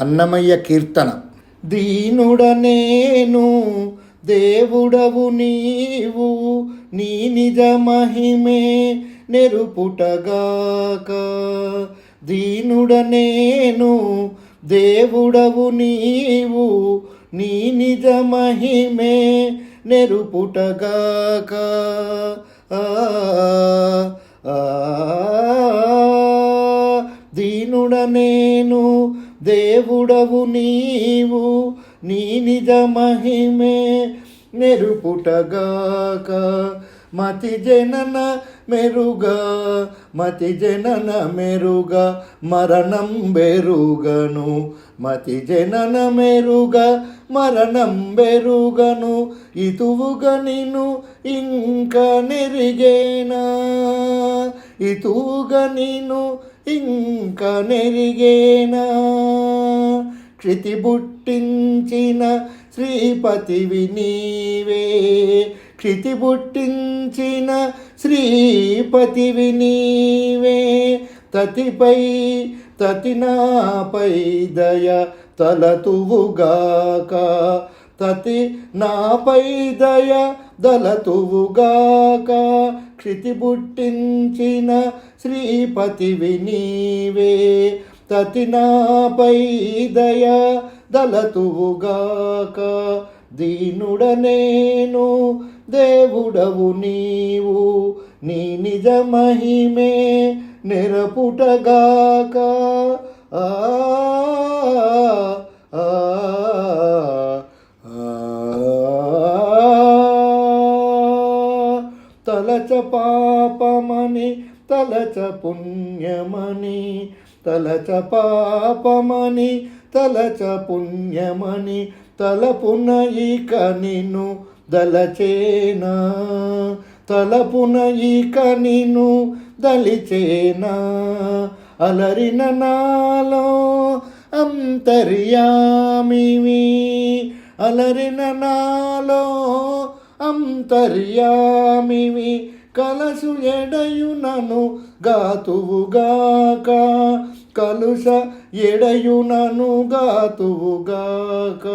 అన్నమయ్య కీర్తన. దీనుడ నేను దేవుడవు నీవు నీ నిజ మహిమే నెరుపుటగాక. దీనుడ నేను దేవుడవు నీవు నీ నిజ మహిమే నెరుపుటగాక. ఆ, ఆ, దీనుడ నేను దేవుడవు నీవు నీ నిజ మహిమే నెరుపుటగాక మతి జనన మెరుగా మతి జనన మెరుగా మరణం బెరుగను. మతి జనన మెరుగా మరణం బెరుగను. ఇతువుగా నిన్ను ఇంకా నెరిగేనా? ఇతూగ నేను ఇంకా నెరిగేనా? క్షితి బుట్టించిన శ్రీపతివి నీవే. క్షితి బుట్టించిన శ్రీపతివి నీవే. తతిపై తతినాపై దయ తలతువుగాక. తతి నాపై దయ దళతువుగాక క్షితి బుట్టించిన శ్రీపతివి నీవే తతినాపై దయ దళతువుగాక దీనుడ నేను దేవుడవు నీవు. నీ నిజ మహిమే నిరపుటగాక. ఆ, పాపమని తలచ పుణ్యమని తలచ పాపమని తలచ పుణ్యమని తలపున ఇక నిన్ను దలచేనా తలపున ఇక నిన్ను దలిచేనా. అలరిన నాలో అంతర్యామివి అలరిన నాలో అంతర్యామివి కలసు ఎడయునను గాతువుగాక. కలుష ఎడయునను గాతువుగాక.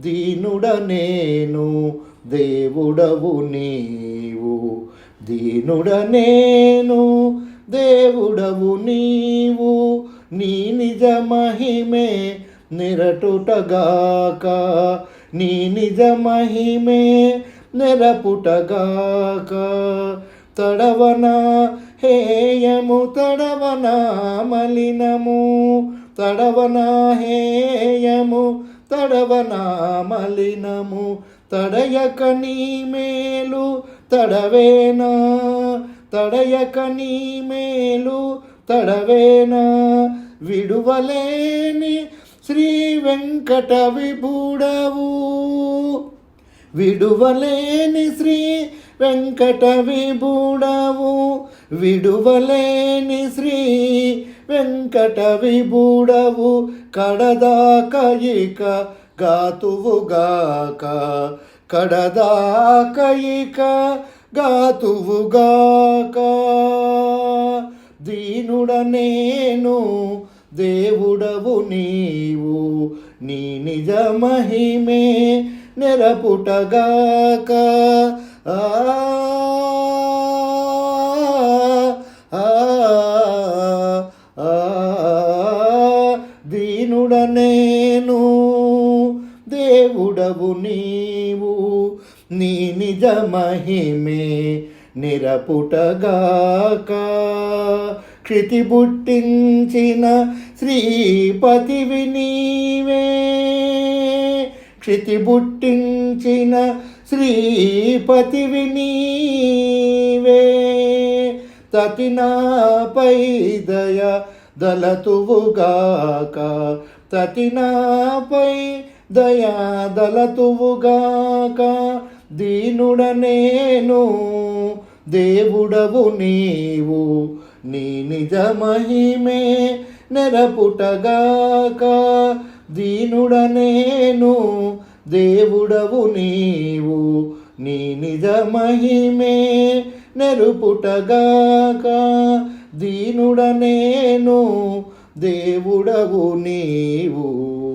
దీనుడ నేను దేవుడవు నీవు. దీనుడ నేను దేవుడవు నీవు. నీ నిజ మహిమే నిరటుటగాక. నీ నిజ మహిమే నెరపుటగాక తడవనా హేయము తడవనా మలినము తడవనా హేయము తడవనా మలినము తడయక నీ మేలు తడవేనా తడయక నీ మేలు తడవేనా విడువలేని శ్రీ వెంకట విభుడవు. విడువలేని శ్రీ వెంకట విభూడవు. విడువలేని శ్రీ వెంకట విభూడవు. కడదాక ఇక గాతువుగాక కడదాక ఇక గాతువుగాక దీనుడ నేను దేవుడవు నీవు. నీ నిజ మహిమే నెరపుటగాక. ఆ దీనుడ నేను దేవుడవు నీవు నీ నిజ మహిమే నిరపుటగాక. క్షితి బుట్టించిన శ్రీపతివి నీవే. క్షితి బుట్టించిన శ్రీపతివి నీవే. తతినాపై దయ దళతువుగాక. తతినాపై దయా దళతువుగాక. దీనుడ నేను దేవుడవు నీవు. నీ నిజ మహిమే నెరపుటగాక. దీనుడ నేను దేవుడవు నీవు. నీ నిజ మహిమే నెరుపుటగాక. దీనుడ నేను దేవుడవు నీవు.